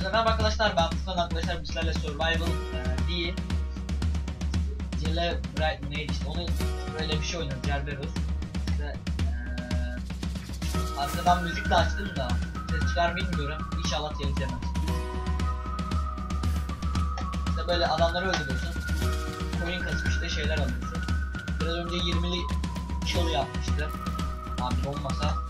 Herkese merhaba arkadaşlar ben Furkan arkadaşlar bizlerle survival e, değil. Bright neydi işte onu böyle bir şey oynuyoruz Cerberus işte, e, Arkadan müzik de açtım da ses çıkar bilmiyorum. İnşallah telif İşte böyle adamları öldürüyorsun. Coin kasıp işte şeyler alıyorsun. Biraz önce 20'li kill yapmıştı. Abi olmasa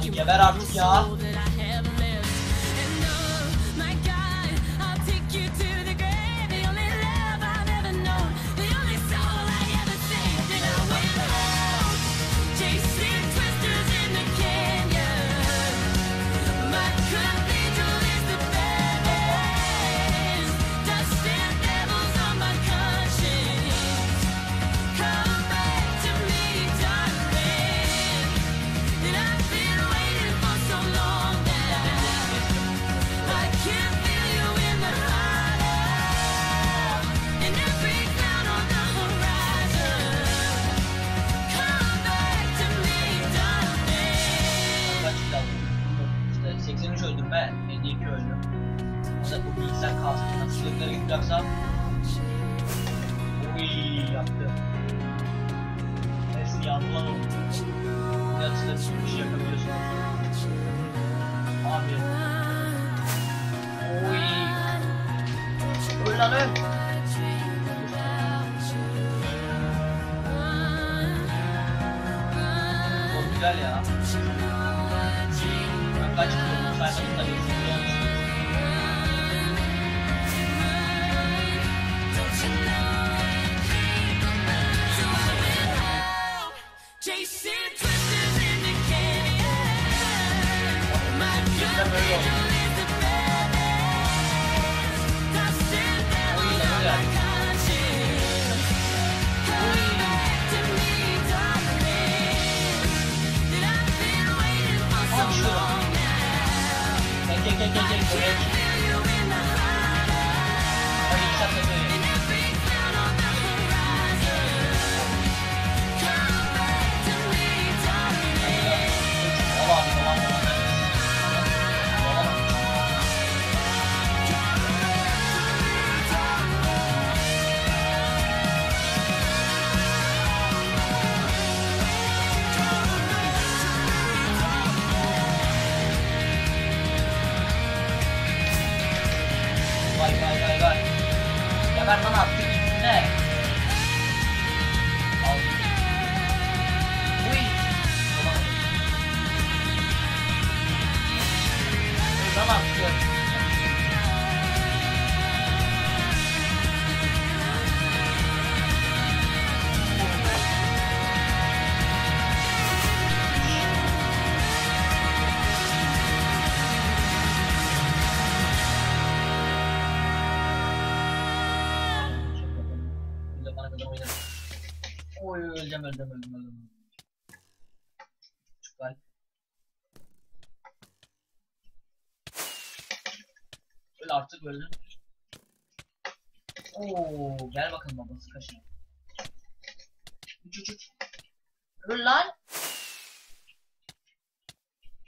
Armut ya ver Armut ya. 나는 뭐 어, 미달이야. Thank you. Guardanapo. Nerede ben ben? Çıkar. Böyle artık böyle. Oo, gel bakalım babası kaşına. Uç uç. Öl lan.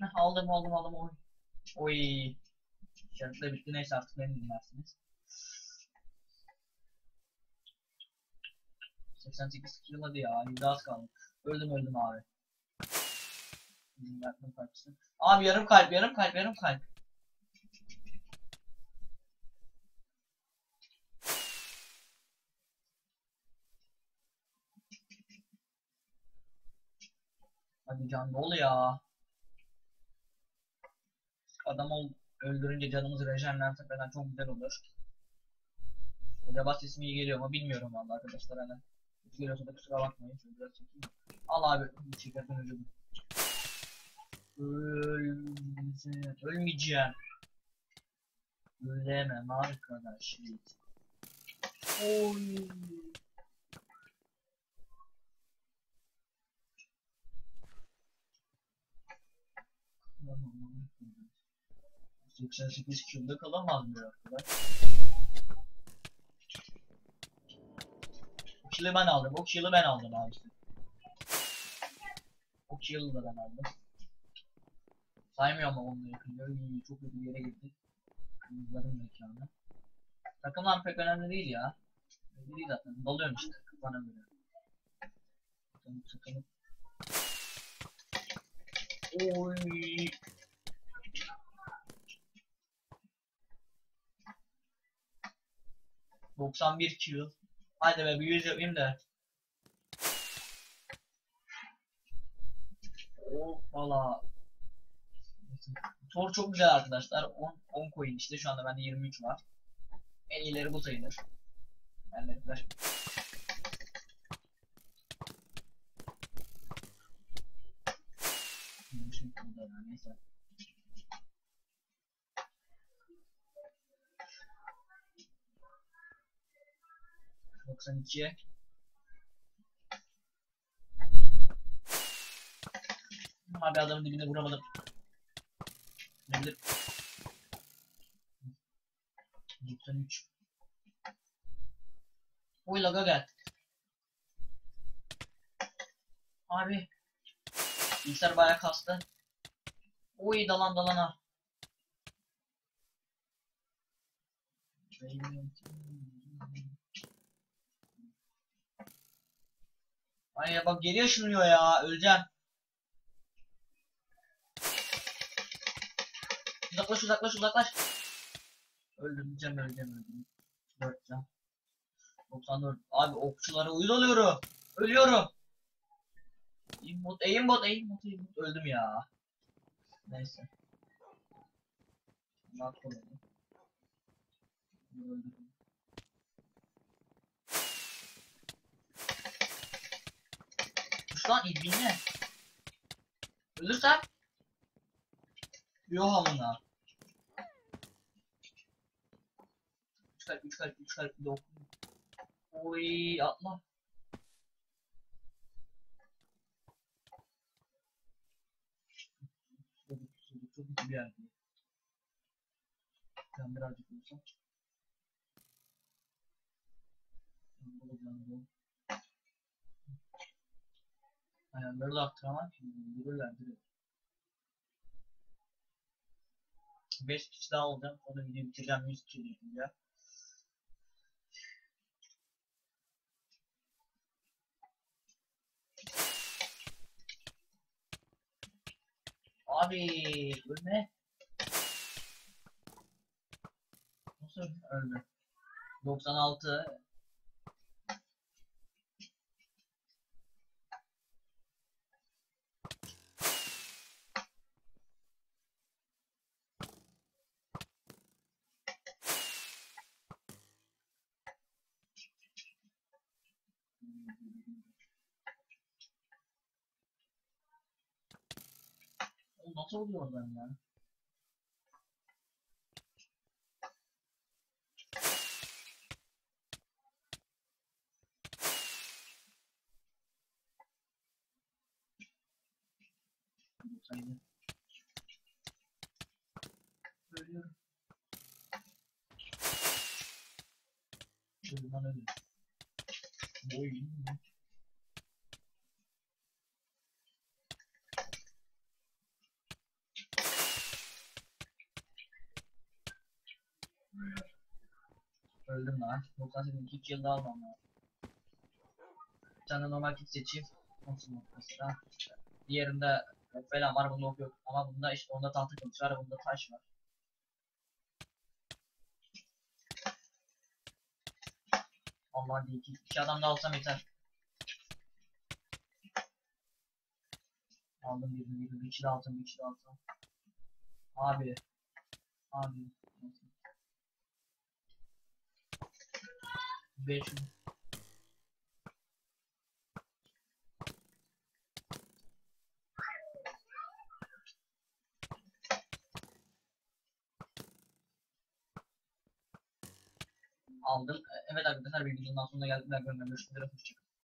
Heh, aldım aldım aldım oy. Oy. Şartla bitti neyse artık beni dinlersiniz. 88 kill hadi ya. Yüzde az kaldı. Öldüm öldüm abi. Abi yarım kalp yarım kalp yarım kalp. Hadi can dolu ya. Adam ol öldürünce canımız rejenlense falan çok güzel olur. Acaba sesim iyi geliyor mu bilmiyorum vallahi arkadaşlar hani. Geliyorsa da kusura bakmayın. Şöyle biraz çekeyim. Al abi bu çekerken öldürdüm. Ölse, ölmeyeceğim. Ölemem arkadaş. Oy. Tamam. 88 kilde kalamaz mı arkadaş? O kill'i ben aldım. O kill'i ben aldım abi. O kill'i da ben aldım. Saymıyor ama onu yakınıyor. İyi, çok kötü bir yere gittik. Kırmızıların mekanı. Takımlar pek önemli değil ya. Önemli değil zaten. Dalıyorum işte kafana göre. Takım takım. Oy. ...91 kill. Hadi be bir yüz yapayım da. Hoppala. Tor çok güzel arkadaşlar. 10, 10 coin işte şu anda bende 23 var. En iyileri bu sayılır. Ya, Neyse. Doksan ikiye. Abi adamın dibine vuramadım. Ne bileyim. 93. Oy laga gel. Abi. Bilgisayar bayağı kastı. Oy dalan dalana. Ay ya bak geri ışınlıyor ya. Öleceğim. Uzaklaş uzaklaş uzaklaş. Öldüreceğim öleceğim öleceğim. 4 can. 94. Abi okçulara uyuz oluyorum. Ölüyorum. Aimbot, aimbot, aimbot, aimbot. Öldüm ya. Neyse. Bak. Öldüm. Kuş lan ibine. Ölürsem. Yo hamına. 3 kalp 3 kalp 3 kalp dokun. Oy atla. Çok iyi bir yerde. Ben birazcık olsam. Ayarları da aktaramam ki. Görürler direkt. 5 kişi daha olacağım. Sonra videoyu bitireceğim 100 kişi ya. Abi ölme. Nasıl öldü? 96 nasıl oluyor oradan ya? Sayın. Ölüyorum. Şuradan. Boy. Öldüm lan. 98 2 yılda almam lazım. Bir normal kit seçeyim. Nasıl mesela? Diğerinde yok falan var bunda ok yok. Ama bunda işte onda tahta kılıç var bunda taş var. Allah değil iki, iki adam da alsam yeter. Aldım birini birini bir kişi de alsam bir kişi de alsam. Abi. Abi. Beş. Aldım. Evet arkadaşlar bir videonun sonuna geldik. Ben üzere. Hoşçakalın.